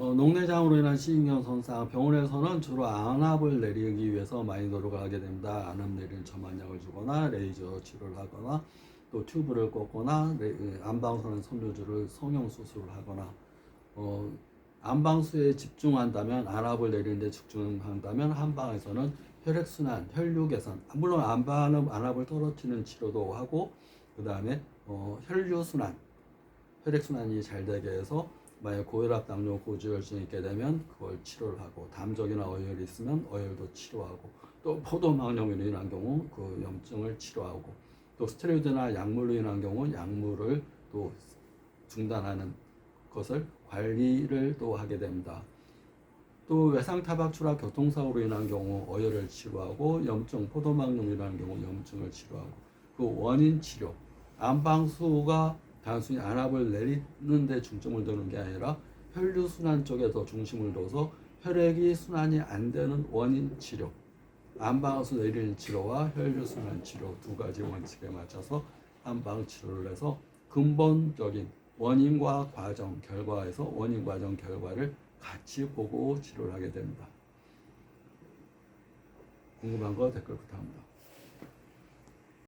어, 녹내장으로 인한 시신경 손상, 병원에서는 주로 안압을 내리기 위해서 많이 노력을 하게 됩니다. 안압 내리는 점안약을 주거나 레이저 치료를 하거나 또 튜브를 꽂거나 레- 안방선은 섬유줄을 성형 수술을 하거나 어, 안방수에 집중한다면 안압을 내리는데 집중한다면 한방에서는 혈액순환, 혈류 개선 물론 안방은 안압을 떨어뜨리는 치료도 하고 그 다음에 어, 혈류 순환 혈액 순환이 잘 되게 해서 만약 고혈압, 당뇨, 고지혈증이 있게 되면 그걸 치료를 하고 담적이나 어혈이 있으면 어혈도 치료하고 또 포도막염으로 인한 경우 그 염증을 치료하고 또 스테로이드나 약물로 인한 경우 약물을 또 중단하는 것을 관리를 또 하게 됩니다. 또 외상 타박 추락 교통사고로 인한 경우 어혈을 치료하고 염증 인한 경우 염증을 치료하고 그 원인 치료 안방수가 단순히 안압을 내리는 데 중점을 두는 게 아니라 혈류 순환 쪽에 더 중심을 둬서 혈액이 순환이 안 되는 원인 치료 안방수 내리는 치료와 혈류 순환 치료 두 가지 원칙에 맞춰서 안방 치료를 해서 근본적인 원인과 과정 결과에서 원인 과정 결과를 같이 보고 치료를 하게 됩니다. 궁금한 거 댓글 부탁합니다.